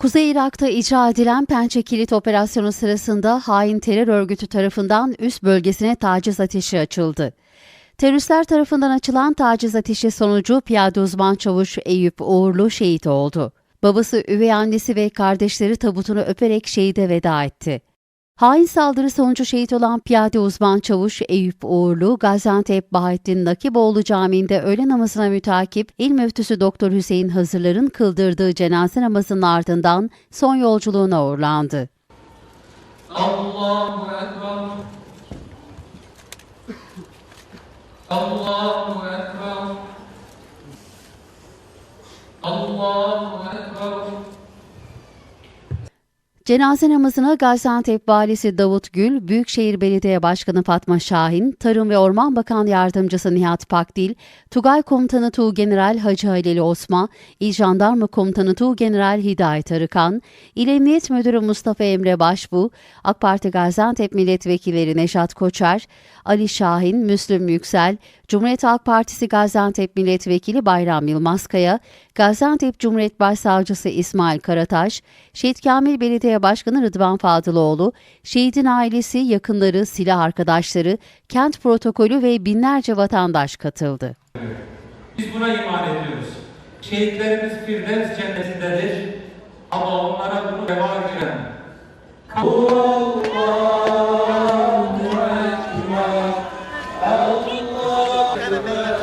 Kuzey Irak'ta icra edilen Pençe Kilit Operasyonu sırasında hain terör örgütü tarafından üst bölgesine taciz ateşi açıldı. Teröristler tarafından açılan taciz ateşi sonucu piyade uzman çavuş Eyüp Uğurlu şehit oldu. Babası, üvey annesi ve kardeşleri tabutunu öperek şehide veda etti. Hain saldırı sonucu şehit olan piyade uzman çavuş Eyüp Uğurlu, Gaziantep Bahattin Nakiboğlu Camii'nde öğle namazına mütakip İl Müftüsü Doktor Hüseyin Hazırlar'ın kıldırdığı cenaze namazının ardından son yolculuğuna uğurlandı. Allahu Ekber. Allahu Ekber. Allahu Ekber. Cenaze namazına Gaziantep Valisi Davut Gül, Büyükşehir Belediye Başkanı Fatma Şahin, Tarım ve Orman Bakan Yardımcısı Nihat Pakdil, Tugay Komutanı Tuğgeneral Hacı Halili Osman, İl Jandarma Komutanı Tuğgeneral Hidayet Arıkan, İl Emniyet Müdürü Mustafa Emre Başbu, AK Parti Gaziantep Milletvekilleri Neşat Koçer, Ali Şahin, Müslüm Yüksel, Cumhuriyet Halk Partisi Gaziantep Milletvekili Bayram Yılmazkaya, Gaziantep Cumhuriyet Başsavcısı İsmail Karataş, Şehit Kamil Belediye Başkanı Rıdvan Fadıloğlu, şehidin ailesi, yakınları, silah arkadaşları, kent protokolü ve binlerce vatandaş katıldı. Biz buna iman ediyoruz. Şehitlerimiz Firdevs cennetindedir. Ama onlara bunu reva gören. and the